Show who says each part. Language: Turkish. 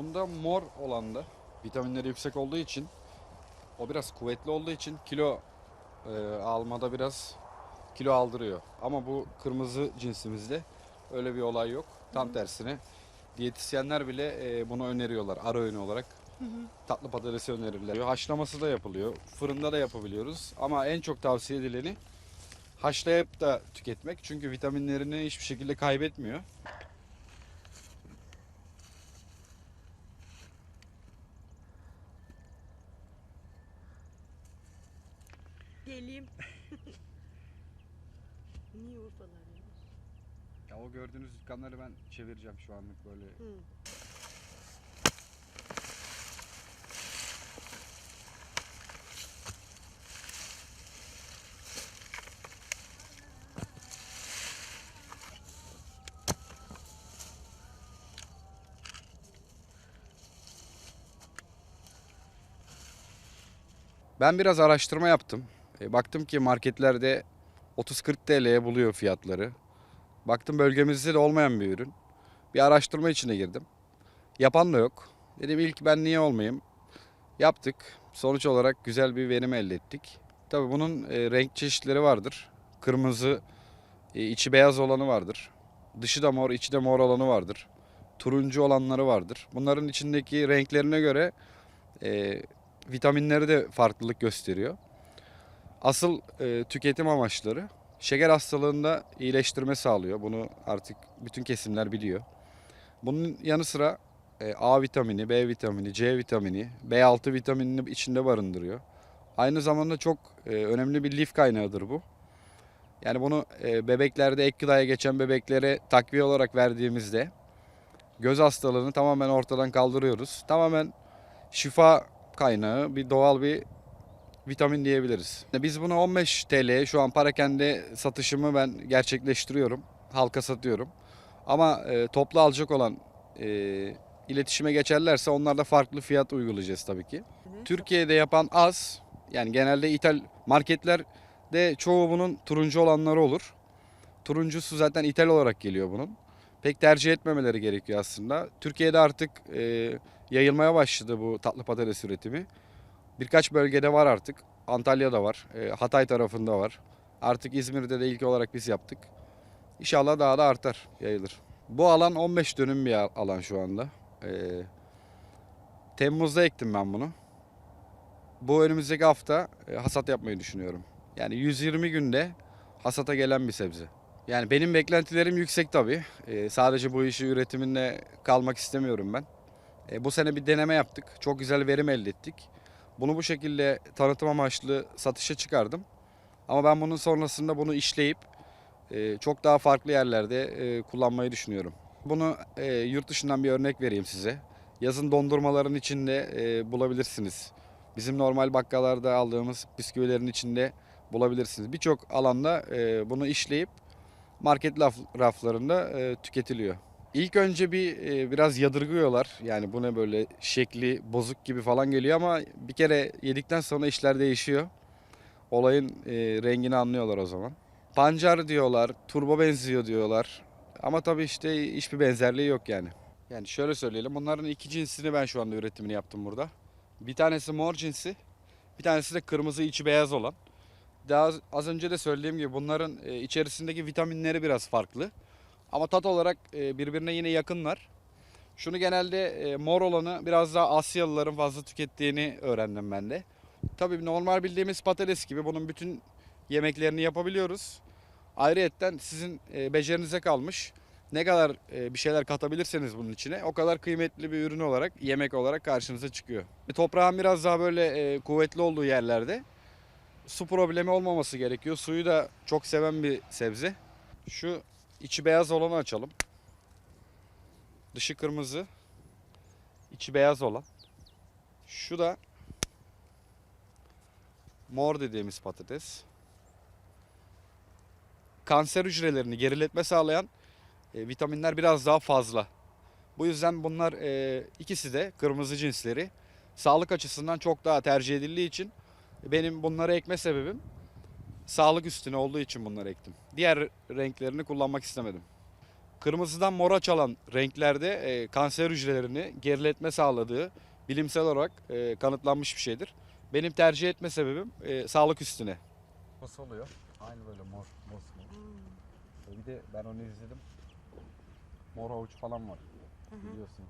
Speaker 1: Bunda mor olan da vitaminleri yüksek olduğu için o biraz kuvvetli olduğu için kilo e, almada biraz kilo aldırıyor. Ama bu kırmızı cinsimizde öyle bir olay yok. Tam tersine diyetisyenler bile e, bunu öneriyorlar ara öğün olarak. Tatlı patatesi önerirler. Haşlaması da yapılıyor. Fırında da yapabiliyoruz. Ama en çok tavsiye edileni haşlayıp da tüketmek. Çünkü vitaminlerini hiçbir şekilde kaybetmiyor.
Speaker 2: Geleyim. Niye Urfalar ya?
Speaker 1: Ya o gördüğünüz dükkanları ben çevireceğim şu anlık böyle.
Speaker 2: Hı.
Speaker 1: Ben biraz araştırma yaptım. E, baktım ki marketlerde 30-40 TL'ye buluyor fiyatları. Baktım bölgemizde de olmayan bir ürün. Bir araştırma içine girdim. Yapan da yok. Dedim ilk ben niye olmayayım? Yaptık. Sonuç olarak güzel bir verim elde ettik. Tabii bunun e, renk çeşitleri vardır. Kırmızı, e, içi beyaz olanı vardır. Dışı da mor, içi de mor olanı vardır. Turuncu olanları vardır. Bunların içindeki renklerine göre e, vitaminleri de farklılık gösteriyor. Asıl e, tüketim amaçları şeker hastalığında iyileştirme sağlıyor. Bunu artık bütün kesimler biliyor. Bunun yanı sıra e, A vitamini, B vitamini, C vitamini, B6 vitaminini içinde barındırıyor. Aynı zamanda çok e, önemli bir lif kaynağıdır bu. Yani bunu e, bebeklerde ek gıdaya geçen bebeklere takviye olarak verdiğimizde göz hastalığını tamamen ortadan kaldırıyoruz. Tamamen şifa kaynağı bir doğal bir vitamin diyebiliriz. Biz bunu 15 TL'ye şu an parakende satışımı ben gerçekleştiriyorum. Halka satıyorum. Ama e, toplu alacak olan e, iletişime geçerlerse onlarda farklı fiyat uygulayacağız tabii ki. Türkiye'de yapan az. Yani genelde ithal marketlerde çoğu bunun turuncu olanları olur. Turuncusu zaten ithal olarak geliyor bunun. Pek tercih etmemeleri gerekiyor aslında. Türkiye'de artık e, yayılmaya başladı bu tatlı patates üretimi. Birkaç bölgede var artık. Antalya'da var, e, Hatay tarafında var. Artık İzmir'de de ilk olarak biz yaptık. İnşallah daha da artar, yayılır. Bu alan 15 dönüm bir alan şu anda. E, Temmuz'da ektim ben bunu. Bu önümüzdeki hafta e, hasat yapmayı düşünüyorum. Yani 120 günde hasata gelen bir sebze. Yani benim beklentilerim yüksek tabii. E, sadece bu işi üretiminde kalmak istemiyorum ben. E, bu sene bir deneme yaptık. Çok güzel verim elde ettik. Bunu bu şekilde tanıtım amaçlı satışa çıkardım. Ama ben bunun sonrasında bunu işleyip e, çok daha farklı yerlerde e, kullanmayı düşünüyorum. Bunu e, yurt dışından bir örnek vereyim size. Yazın dondurmaların içinde bulabilirsiniz. Bizim normal bakkallarda aldığımız bisküvilerin içinde bulabilirsiniz. Birçok alanda bunu işleyip market raflarında tüketiliyor. İlk önce bir e, biraz yadırgıyorlar. Yani bu ne böyle şekli bozuk gibi falan geliyor ama bir kere yedikten sonra işler değişiyor. Olayın e, rengini anlıyorlar o zaman. Pancar diyorlar, turbo benziyor diyorlar. Ama tabii işte hiçbir benzerliği yok yani. Yani şöyle söyleyelim. Bunların iki cinsini ben şu anda üretimini yaptım burada. Bir tanesi mor cinsi, bir tanesi de kırmızı içi beyaz olan. Daha az- az önce de söylediğim gibi bunların e, içerisindeki vitaminleri biraz farklı. Ama tat olarak e, birbirine yine yakınlar. Şunu genelde e, mor olanı biraz daha Asyalıların fazla tükettiğini öğrendim ben de. Tabii normal bildiğimiz patates gibi bunun bütün yemeklerini yapabiliyoruz. Ayrıyetten sizin e, becerinize kalmış. Ne kadar bir şeyler katabilirseniz bunun içine o kadar kıymetli bir ürün olarak, yemek olarak karşınıza çıkıyor. Toprağın biraz daha böyle kuvvetli olduğu yerlerde su problemi olmaması gerekiyor. Suyu da çok seven bir sebze. Şu içi beyaz olanı açalım. Dışı kırmızı. içi beyaz olan. Şu da mor dediğimiz patates. Kanser hücrelerini geriletme sağlayan e, vitaminler biraz daha fazla. Bu yüzden bunlar e, ikisi de kırmızı cinsleri sağlık açısından çok daha tercih edildiği için benim bunları ekme sebebim sağlık üstüne olduğu için bunları ektim. Diğer renklerini kullanmak istemedim. kırmızıdan mora çalan renklerde e, kanser hücrelerini geriletme sağladığı bilimsel olarak e, kanıtlanmış bir şeydir. Benim tercih etme sebebim e, sağlık üstüne. Nasıl oluyor? Aynı böyle mor, mor.
Speaker 2: Hmm.
Speaker 1: Bir de ben onu izledim. Mor havuç falan var
Speaker 2: Hı hı.
Speaker 1: biliyorsun.